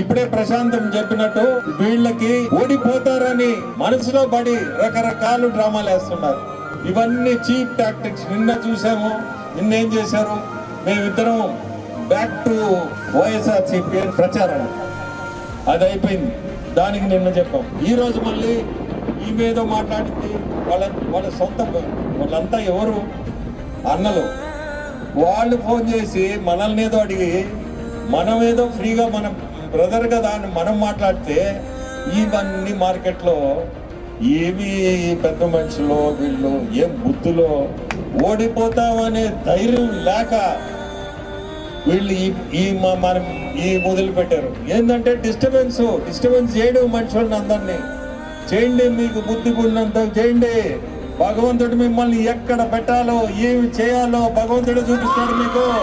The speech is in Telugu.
ఇప్పుడే ప్రశాంతం చెప్పినట్టు వీళ్ళకి ఓడిపోతారని మనసులో పడి రకరకాల డ్రామాలు వేస్తున్నారు. ఇవన్నీ చీప్ టాక్టిక్స్. నిన్న చూసాము నిన్న ఏం చేశారు? మేమిద్దరం బ్యాక్ టు వైఎస్ఆర్సీపీ అని ప్రచారం. అది అయిపోయింది. దానికి నిన్న చెప్పాం. ఈ రోజు మళ్ళీ ఈమెదో మాట్లాడింది. వాళ్ళ వాళ్ళ సొంత వాళ్ళంతా ఎవరు? అన్నలు. వాళ్ళు ఫోన్ చేసి మనల్ని ఏదో అడిగి మనం ఏదో ఫ్రీగా మనం బ్రదర్ కదా అని మనం మాట్లాడితే ఇవన్నీ మార్కెట్లో ఏవి పెద్ద మనుషులు వీళ్ళు ఏం బుద్ధులో ఓడిపోతామనే ధైర్యం లేక వీళ్ళు ఈ ఈ మ- మనం ఈ మొదలుపెట్టారు. ఏంటంటే డిస్టర్బెన్స్ డిస్టర్బెన్స్ చేయడం మనుషులను అందరినీ. చేయండి మీకు బుద్ధి ఉన్నంత చేయండి. భగవంతుడు మిమ్మల్ని ఎక్కడ పెట్టాలో ఏమి చేయాలో భగవంతుడు చూపిస్తాడు మీకు.